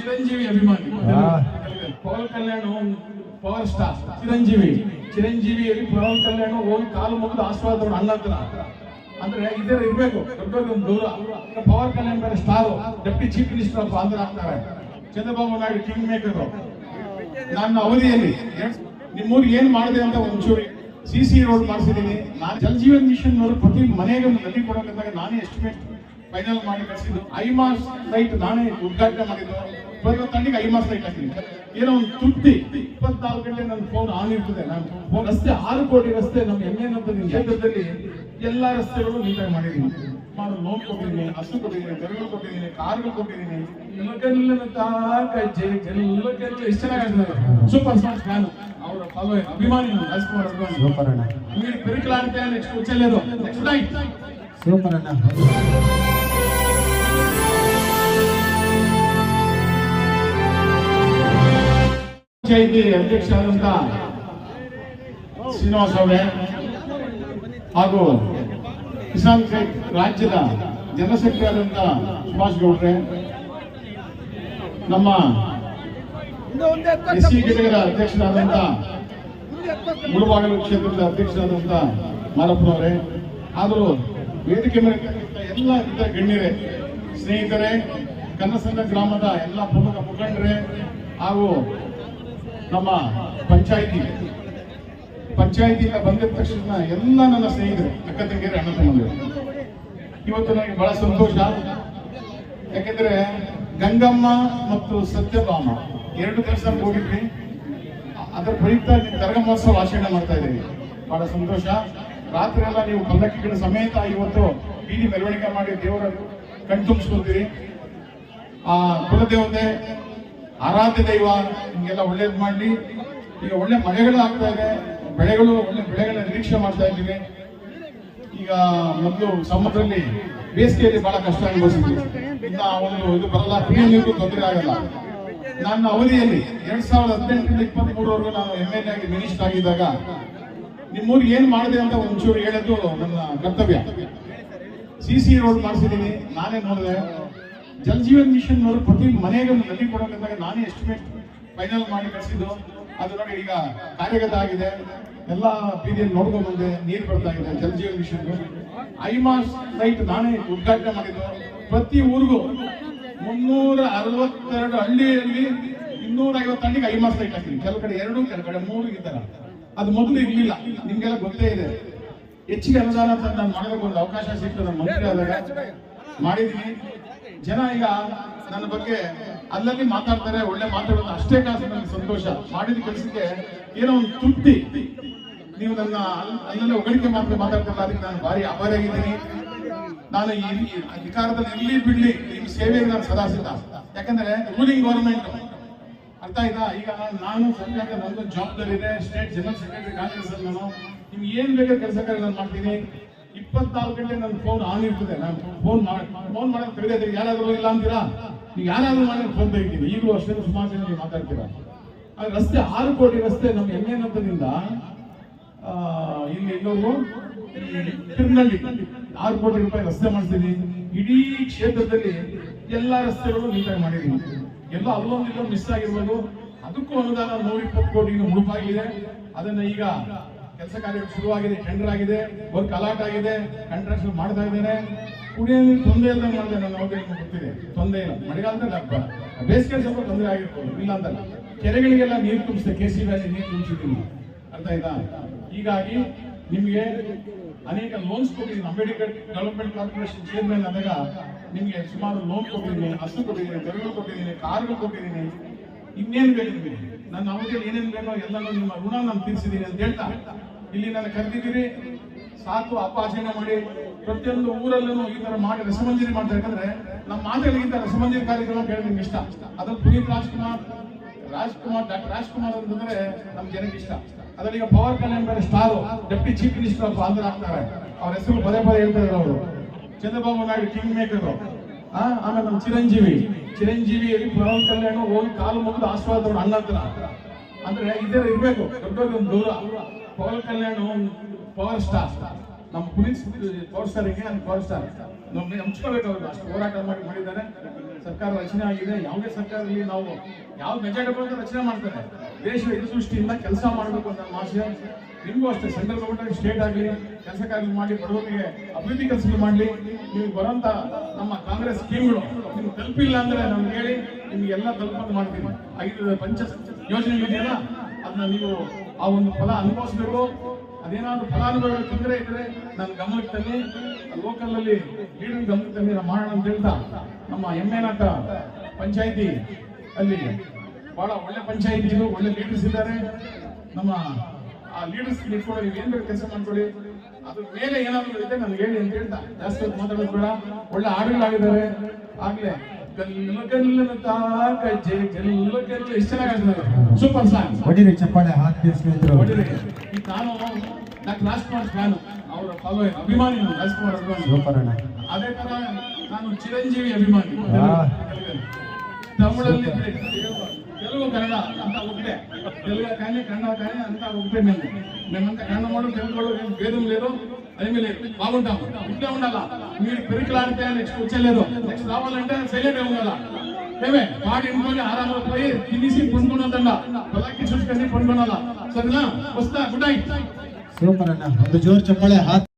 ಚಿರಂಜೀವಿ ಅಭಿಮಾನಿ. Pawan Kalyan power star. Chiranjeevi. ಚಿರಂಜೀವಿಯಲ್ಲಿ ಪವನ್ ಕಲ್ಯಾಣ್ ಹೋಗಿ ಕಾಲು ಮುಗಿದು ಆಶೀರ್ವಾದ ಅಣ್ಣ ಹತ್ರ. ಅಂದ್ರೆ ಇದೇ ಇರ್ಬೇಕು. ದೊಡ್ಡ ದೂರ. ಪವರ್ ಪವನ್ ಕಲ್ಯಾಣ್ ಬೇರೆ star deputy chief minister of Andhra ಆಗ್ತಾರೆ. ಚಂದ್ರಬಾಬು ನಾಯ್ಡು ಕಿಂಗ್ ಮೇಕರ್ ನನ್ನ ಅವಧಿಯಲ್ಲಿ ನಿಮ್ಮೂರಿಗೆ ಏನ್ ಮಾಡಿದೆ ಅಂತ ಒಂಚೂರು ಸಿ ಸಿ ರೋಡ್ ಮಾಡಿಸಿದ್ದೀನಿ. ನಾನು ಜಲ್ ಜೀವನ್ ಮಿಷನ್ ಅವರು ಪ್ರತಿ ಮನೆಗೆ ಒಂದು ನದಿ ಕೊಡೋಕಂದಾಗ ನಾನೇ ಎಸ್ಟಿಮೇಟ್ ಫೈನಲ್ ಮಾಡಿ ಕಳಿಸಿದ್ದು. ಐಮಾಸ್ ಲೈಟ್ ನಾನೇ ಉದ್ಘಾಟನೆ ಮಾಡಿದ್ದು. ಬರೋ ತಂಡಿಗೆ ಐಮಾಸ್ ಲೈಟ್ ಹಾಕಿದ್ದೀನಿ ಏನೋ ಒಂದು ತೃಪ್ತಿ. ಇಪ್ಪತ್ನಾಲ್ಕು ಗಂಟೆ ನನ್ನ ಫೋನ್ ಆನ್ ಇರ್ತದೆ. ನಾನು ರಸ್ತೆ ಆರು ಕೋಟಿ ರಸ್ತೆ ನಮ್ಮ ಎಮ್ಮೆನಂತ ಕ್ಷೇತ್ರದಲ್ಲಿ ಎಲ್ಲ ರಸ್ತೆಗಳು ನೀಟಾಗಿ ಮಾಡಿದ್ದೀನಿ. ನಾನು ಲೋನ್ ಕೊಟ್ಟಿದ್ದೀನಿ ಹಸು ಕೊಟ್ಟಿದ್ದೀನಿ ಬೆರಳು ಕೊಟ್ಟಿದ್ದೀನಿ ಕಾರ್ಗಳು ಕೊಟ್ಟಿದ್ದೀನಿ. ತಾಕ ತಾಕಜ್ಜೆ ಎಲ್ಲಗಲ್ಲ ಎಷ್ಟು ಚೆನ್ನಾಗಿದೆ ಸೂಪರ್ ಸ್ಮಾರ್ಟ್ ಫ್ಯಾನ್ ಅವರ ಫಾಲೋ ಅಭಿಮಾನಿ ನಾನು ರಾಜ್ಕುಮಾರ್ ಅಭಿಮಾನಿ. ಸೂಪರ್ ಅಣ್ಣ. ಪೆರಿಕಲಾಡ್ತೆ ನೆಕ್ಸ್ಟ್ ನೆಕ್ಸ್ಟ್ ನೈಟ್ ಸೂಪರ್ ಅಣ್ಣ. ಪಂಚಾಯಿತಿ ಅಧ್ಯಕ್ಷರಾದಂತ ಶ್ರೀನಿವಾಸ ಅವರೇ ಹಾಗೂ ಕಿಸಾನ್ ಕ್ರೆಡಿಟ್ ರಾಜ್ಯದ ಜನರಲ್ ಸೆಕ್ರೆಟರಿ ಸುಭಾಷ್ ಗೌಡ್ರೆ, ನಮ್ಮ ಎಸ್ ಸಿ ಘಟಕದ ಅಧ್ಯಕ್ಷರಾದಂತ ಮುಳುಬಾಗಲು ಕ್ಷೇತ್ರದ ಅಧ್ಯಕ್ಷರಾದಂತ ಮಾರಪ್ಪನವರೇ ಆದರೂ ವೇದಿಕೆ ಮೇಲೆ ಎಲ್ಲ ಇತರ ಗಣ್ಯರೇ, ಸ್ನೇಹಿತರೆ ಕನ್ನಸನ ಗ್ರಾಮದ ಎಲ್ಲ ಪ್ರಮುಖ ಮುಖಂಡರೇ ಹಾಗೂ ನಮ್ಮ ಪಂಚಾಯಿತಿ. ಪಂಚಾಯಿತಿಯಿಂದ ಬಂದಿದ ತಕ್ಷಣ ಎಲ್ಲ ನನ್ನ ಸ್ನೇಹಿತರು, ಅಕ್ಕ, ತಂಗಿಯರು, ಅಣ್ಣ, ತಮ್ಮಂದಿರು. ಇವತ್ತು ನನಗೆ ಬಹಳ ಸಂತೋಷ. ಯಾಕೆಂದ್ರೆ ಗಂಗಮ್ಮ ಮತ್ತು ಸತ್ಯಭಾಮ ಎರಡು ದೇವಸ್ಥಾನಕ್ಕೆ ಹೋಗಿದ್ವಿ ಅದರ ಪ್ರಯುಕ್ತ ಮಹೋತ್ಸವ ಆಚರಣೆ ಮಾಡ್ತಾ ಇದ್ದೀವಿ ಬಹಳ ಸಂತೋಷ. ರಾತ್ರಿ ಎಲ್ಲ ನೀವು ಪಲ್ಲಕ್ಕಿಗಳ ಸಮೇತ ಇವತ್ತು ಬೀದಿ ಮೆರವಣಿಗೆ ಮಾಡಿ ದೇವರನ್ನು ಕಣ್ತುಂಬಿಸ್ಕೊತೀರಿ ಆ ಕುಲದೇವತೆ ಆರಾಧ್ಯ ದೈವ, ನಿಮಗೆಲ್ಲ ಒಳ್ಳೇದು ಮಾಡಲಿ. ಈಗ ಒಳ್ಳೆ ಮಳೆಗಳು ಆಗ್ತಾ ಇದೆ. ಬೆಳೆಗಳು, ಒಳ್ಳೆ ಬೆಳೆಗಳ ನಿರೀಕ್ಷೆ ಮಾಡ್ತಾ ಇದ್ದೀವಿ. ಈಗ ಮೊದಲು ಸಮುದ್ರದಲ್ಲಿ ಬೇಸಿಗೆಯಲ್ಲಿ ಬಹಳ ಕಷ್ಟ ಅನುಭವಿಸಿದ್ವಿ. ಇನ್ನ ಒಂದು ಇದು ಬರಲ್ಲ, ಕುಡಿಯೋ ತೊಂದರೆ ಆಗಲ್ಲ. ನನ್ನ ಅವಧಿಯಲ್ಲಿ ಎರಡ್ ಸಾವಿರದ ಹದಿನೆಂಟರಿಂದ ಇಪ್ಪತ್ತ್ ಮೂರವರೆಗೂ ನಾನು ಎಂ ಎಲ್ ಆಗಿ ಮಿನಿಸ್ಟರ್ ಆಗಿದ್ದಾಗ ನಿಮ್ಮೂರಿಗೆ ಏನ್ ಮಾಡಿದೆ ಅಂತ ಒಂಚೂರು ಹೇಳೋದು ನನ್ನ ಕರ್ತವ್ಯ. ಸಿ ಸಿ ರೋಡ್ ಮಾಡಿಸಿದ್ದೀನಿ. ನಾನೇ ನೋಡಿದೆ. ಜಲ್ ಜೀವನ್ ಮಿಷನ್ ಅವರು ಪ್ರತಿ ಮನೆಗೆ ನದಿ ಕೊಡೋಕಂದಾಗ ನಾನೇ ಎಸ್ಟಿಮೇಟ್ ಫೈನಲ್ ಮಾಡಿ ಕಳಿಸಿದ್ದು. ಅದು ನೋಡಿ ಈಗ ಕಾರ್ಯಗತ ಆಗಿದೆ. ಎಲ್ಲ ಬೀದಿಯಲ್ಲಿ ನೋಡ್ಕೊಂಡು ಬಂದೆ. ನೀರು ಬರ್ತಾ ಇದೆ Jal Jeevan mission high mast light ನಾನೇ ಉದ್ಘಾಟನೆ ಮಾಡಿದ್ದು. ಪ್ರತಿ ಊರಿಗೂ ಮುನ್ನೂರ ಅರವತ್ತೆರಡು ಹಳ್ಳಿಯಲ್ಲಿ ಇನ್ನೂರ ಐವತ್ತು ಹಳ್ಳಿಗೆ ಐಮಾಸ್ ಲೈಟ್ ಹಾಕಿದ್ವಿ ಕೆಲವು ಕಡೆ ಎರಡು ಕೆಲವು ಕಡೆ ಮೂರು ಇದ್ದಾರ ಅದು ಮೊದಲು ಇರಲಿಲ್ಲ. ನಿಮ್ಗೆಲ್ಲ ಗೊತ್ತೇ ಇದೆ. ಹೆಚ್ಚಿಗೆ ಅನುದಾನ ನಾನು ಮಾಡೋದಕ್ಕೆ ಒಂದು ಅವಕಾಶ ಸಿಕ್ತು ನಾನು ಮಂತ್ರಿ ಆದಾಗ ಜನ ಈಗ ನನ್ನ ಬಗ್ಗೆ ಅಲ್ಲಲ್ಲಿ ಮಾತಾಡ್ತಾರೆ, ಒಳ್ಳೆ ಮಾತಾಡೋದು ಅಷ್ಟೇ ಕಾಸು ನನಗೆ ಸಂತೋಷ. ಮಾಡಿದ ಕೆಲಸಕ್ಕೆ ಏನೋ ಒಂದು ತೃಪ್ತಿ. ನೀವು ನನ್ನ ಅಲ್- ಅಲ್ಲಲ್ಲಿ ಹೊಗಳಿಕೆ ಮಾತ್ರ ಮಾತಾಡ್ತಾರಲ್ಲ ಅದಕ್ಕೆ ನಾನು ಭಾರಿ ಆಭಾರಿಯಾಗಿದ್ದೀನಿ ನಾನು ಈ ಅಧಿಕಾರದಲ್ಲಿ ಇರಲಿ ಬಿಡ್ಲಿ, ನಿಮ್ಮ ಸೇವೆಗೆ ನಾನು ಸದಾ ಸಿದ್ಧ ಯಾಕಂದ್ರೆ ರೂಲಿಂಗ್ ಗವರ್ಮೆಂಟ್ ಅರ್ಥ ಆಯ್ತಾ? ಈಗ ನಾನು ಸರ್ಕಾರದ ನಂದು ಜವಾಬ್ದಾರಿ ಇದೆ ಸ್ಟೇಟ್ ಜನರಲ್ ಸೆಕ್ರೆಟರಿ ಕಾಂಗ್ರೆಸ್ ನಾನು. ನಿಮ್ಗೆ ಏನ್ ಬೇಕಾದ ಕೆಲಸ ಕಾರ್ಯ ನಾನು ಮಾಡ್ತೀನಿ. ಇಪ್ಪತ್ನಾಲ್ಕು ಗಂಟೆ ನನ್ನ ಫೋನ್ ಆನ್ ಇರ್ತದೆ. ನಾನು ಫೋನ್ ಮಾಡಿ ಫೋನ್ ಮಾಡೋದು ತೆಗೆದೇ ಯಾರಾದ್ರೂ ಇಲ್ಲ ಅಂತೀರಾ? ನೀವು ಯಾರಾದ್ರೂ ಮಾಡಿ ಫೋನ್ ತೆಗಿತೀನಿ. ಈಗಲೂ ಅಷ್ಟೇ ಸುಮಾರು ಜನ ನೀವು ಮಾತಾಡ್ತೀರಾ? ಆ ರಸ್ತೆ ಆರು ಕೋಟಿ ರಸ್ತೆ ನಮ್ಮ ಎಮ್ಮೆನಂತದಿಂದ ಆ, ಇಲ್ಲಿ ಇನ್ನೊಂದು ತಿರುನಳ್ಳಿ. ಆರು ಕೋಟಿ ರೂಪಾಯಿ ರಸ್ತೆ ಮಾಡ್ತೀನಿ ಇಡೀ ಕ್ಷೇತ್ರದಲ್ಲಿ ಎಲ್ಲ ರಸ್ತೆಗಳು ನೀಟಾಗಿ ಮಾಡಿದ್ದೀನಿ. ಎಲ್ಲ ಅಲ್ಲೊಂದು ಇಲ್ಲೊಂದು ಮಿಸ್ ಆಗಿರ್ಬೋದು. ಅದಕ್ಕೂ ಅನುದಾನ ನೂರ ಇಪ್ಪತ್ತು ಕೋಟಿ ಮುಳುಪಾಗಿದೆ. ಅದನ್ನ ಈಗ ಕೆಲಸ ಕಾರ್ಯ ಶುರುವಾಗಿದೆ ಟೆಂಡರ್ ಆಗಿದೆ ವರ್ಕ್ ಅಲಾಟ್ ಆಗಿದೆ ಕಾಂಟ್ರಾಕ್ಟ್ ಮಾಡ್ತಾ ಇದ್ದೇನೆ. ಕುಡಿಯೋ ನೀರು ತೊಂದರೆ ಇಲ್ಲದೆ ಮಾಡಿದೆ ನನ್ನ ಅವಧಿಯಲ್ಲಿ ಗೊತ್ತಿದೆ ತೊಂದರೆ ಇಲ್ಲ. ಮಳೆಗಾಲದಲ್ಲಿ ಹಬ್ಬ. ಬೇಸಿಗೆ ಸ್ವಲ್ಪ ತೊಂದರೆ ಆಗಿರ್ಬೋದು. ಇಲ್ಲ ಅಂತಲ್ಲ. ಕೆರೆಗಳಿಗೆಲ್ಲ ನೀರು ತುಂಬಿಸಿದೆ. ಕೆ ಸಿ ವ್ಯಾಲಿ ನೀರು ತುಂಬಿಸಿದ್ದೀನಿ. ಅರ್ಥ ಆಯ್ತಾ? ಹೀಗಾಗಿ ನಿಮಗೆ ಅನೇಕ ಲೋನ್ಸ್ ಕೊಟ್ಟಿದ್ದೀನಿ. ಅಂಬೇಡ್ಕರ್ ಡೆವಲಪ್ಮೆಂಟ್ ಕಾರ್ಪೊರೇಷನ್ ಚೇರ್ಮನ್ ಆದಾಗ ನಿಮಗೆ ಸುಮಾರು ಲೋನ್ ಕೊಟ್ಟಿದ್ದೀನಿ, ಹಸು ಕೊಟ್ಟಿದ್ದೀನಿ, ಬೆರಳು ಕೊಟ್ಟಿದ್ದೀನಿ, ಕಾರ್ಗಳು ಕೊಟ್ಟಿದ್ದೀನಿ. ಇನ್ನೇನು ಬೇಕು ನಿಮಗೆ ನನ್ನ ಅವಧಿಯಲ್ಲಿ ಏನೇನು ಬೇಕೋ ಎಲ್ಲನೂ ನಿಮ್ಮ ಋಣ ನಾನು ತೀರಿಸಿದ್ದೀನಿ ಅಂತ ಹೇಳ್ತಾ. ಇಲ್ಲಿ ನಾನು ಕರೆದಿದ್ದೀರಿ, ಸಾಕು ಅಪಾಚರಣೆ ಮಾಡಿ. ಪ್ರತಿಯೊಂದು ಊರಲ್ಲೂ ಈ ತರ ಮಾಡಿ ರಸಮಂಜರಿ ಮಾಡ್ತಾ ಯಾಕಂದ್ರೆ ನಮ್ಮ ಮಾತುಗಳಿಗಿಂತ ರಸಮಂಜರಿ ಕಾರ್ಯಕ್ರಮ ಕೇಳಿ ನಿಮ್ಗೆ ಇಷ್ಟ? ಅದ್ರ ಪುನೀತ್ ರಾಜ್ಕುಮಾರ್ ರಾಜ್ಕುಮಾರ್ ಡಾಕ್ಟರ್ ರಾಜ್ಕುಮಾರ್ ಅಂತಂದ್ರೆ ನಮ್ ಜನಕ್ಕೆ ಇಷ್ಟ. ಅದರಲ್ಲಿ ಈಗ ಪವರ್ ಕಲ್ಯಾಣ್ ಬೇರೆ star, deputy chief minister of Andhra ಆಗ್ತಾರೆ. ಅವ್ರ ಹೆಸರು ಪದೇ ಪದೇ ಹೇಳ್ತಾ ಅವರು. Chandrababu Naidu king maker. ಆಮೇಲೆ ನಮ್ಮ ಚಿರಂಜೀವಿ. ಚಿರಂಜೀವಿಯಲ್ಲಿ ಪವನ್ ಕಲ್ಯಾಣ ಹೋಗಿ ಕಾಲು ಮುಗಿದು ಆಶೀರ್ವಾದ ಅಣ್ಣ ಹತ್ರ. ಅಂದ್ರೆ ಇದೇ ಇರ್ಬೇಕು. ದೊಡ್ಡದೊಂದು ದೂರ ಪವನ್ ಕಲ್ಯಾಣ್ ಪವರ್ ಸ್ಟಾರ್ ನಮ್ಮ Puneeth power star power star ನಮ್ಗೆ ಹಂಚ್ಕೋಬೇಕು ಅವರು ಅಷ್ಟು ಹೋರಾಟ ಮಾಡಿ ಮಾಡಿದ್ದಾರೆ. ಸರ್ಕಾರ ರಚನೆ ಆಗಿದೆ. ಯಾವುದೇ ಸರ್ಕಾರದಲ್ಲಿ ನಾವು ಯಾವ ಮೆಜಾರಿಟಿ ರಚನೆ ಮಾಡ್ತಾರೆ? ದೇಶ ಹಿತದೃಷ್ಟಿಯಿಂದ ಕೆಲಸ ಮಾಡಬೇಕು ಅಂತ ನಮ್ಮ ಆಶಯ. ನಿಮಗೂ ಅಷ್ಟೇ. ಸೆಂಟ್ರಲ್ ಗೌರ್ಮೆಂಟ್ ಸ್ಟೇಟ್ ಆಗಲಿ, ಕೆಲಸ ಕಾರ್ಯ ಮಾಡಿ ಬಡವರಿಗೆ ಅಭಿವೃದ್ಧಿ ಕೆಲಸಗಳು ಮಾಡಲಿ. ನೀವು ಬರೋಂಥ ನಮ್ಮ ಕಾಂಗ್ರೆಸ್ ಸ್ಕೀಮ್ಗಳು ನಿಮ್ಗೆ ತಲುಪಿಲ್ಲ ಅಂದರೆ ನಮ್ಗೆ ಹೇಳಿ ನಿಮಗೆಲ್ಲ ತಲುಪಂತ ಮಾಡ್ತೀನಿ. ಐದು ಪಂಚ ಯೋಜನೆ ಇದೆಯಲ್ಲ, ಅದನ್ನ ನೀವು ಆ ಒಂದು ಫಲ ಅನುಭವಿಸ್ಬೇಕು. ಅದೇನಾದ್ರು ಫಲಾನುಭವಿಗಳು ತೊಂದರೆ ಇದ್ರೆ ನನ್ನ ಗಮನಕ್ಕೆ ತನ್ನಿ. ಲೋಕಲ್ ಅಲ್ಲಿ ಲೀಡರ್ ಮಾಡೋಣ ಅಂತ ಹೇಳ್ತಾ ನಮ್ಮ ಎಮ್ಮೆನಾಟ ಪಂಚಾಯಿತಿ ಅಲ್ಲಿ ಬಹಳ ಒಳ್ಳೆ ಪಂಚಾಯಿತಿ ಇದು ಒಳ್ಳೆ ಲೀಡರ್ಸ್ ಇದ್ದಾರೆ. ನಮ್ಮ ಆ ಲೀಡರ್ಸ್ ಇಟ್ಕೊಳ್ಳಿ ನೀವು ಏನ್ ಕೆಲಸ ಮಾಡ್ಕೊಳ್ಳಿ. ಅದ್ರ ಮೇಲೆ ಏನಾದ್ರು ಇದೆ ನನ್ಗೆ ಹೇಳಿ ಅಂತ ಹೇಳ್ತಾ. ಜಾಸ್ತಿ ಮಾತಾಡೋದು ಬೇಡ. ಒಳ್ಳೆ ಹಾಡುಗಳಾಗಿದ್ದಾರೆ. ಆಗ್ಲೇ ಗಲ್ಲು ಗಲ್ಲನ ತಾಕಜ್ಜೆ ಗಲ್ಲು ಗಲ್ಲು ಎಷ್ಟು ಚೆನ್ನಾಗಿ ಸೂಪರ್ ಸಾಂಗ್ ಹೊಡಿರಿ ಚಪ್ಪಾಳೆ ಹಾಕಿ ಸ್ನೇಹಿತರು. ಈ ಈಗ ನಾನು ಡಾಕ್ಟರ್ ರಾಜ್ಕುಮಾರ್ ಫ್ಯಾನ್ ಅವರ ಫಾಲೋ ಅಭಿಮಾನಿ ನಾನು ರಾಜ್ಕುಮಾರ್ ಅಭಿಮಾನಿ ಸೂಪರ್ ಅಣ್ಣ ಅದೇ ತರ ನಾನು ಚಿರಂಜೀವಿ ಅಭಿಮಾನಿ ಆ. ತಮಿಳಲ್ಲಿ తెలుగు కన్నడ అంతా ఒకటే తెలుగు కానీ కన్నడ కానీ అంతా ఒకటే మేము మేమంతా కన్నడ వాళ్ళు తెలుగు వాళ్ళు ఏం భేదం లేదు అదేమీ లేదు బాగుంటాం ఇట్లే ఉండాలా మీరు పెరికలాడితే నెక్స్ట్ వచ్చేలేదు నెక్స్ట్ రావాలంటే సైలెంట్ ఉండాలా ఏమే పాడి ఇంట్లోనే ఆరామ పోయి తినేసి పొందుకున్నదండ పొలాకి చూసుకొని పొందుకున్నాలా సరేనా వస్తా గుడ్ నైట్ ಸೂಪರ್ ಅಣ್ಣ ಒಂದು ಜೋರ್ ಚಪ್ಪಾಳೆ ಹಾಕಿ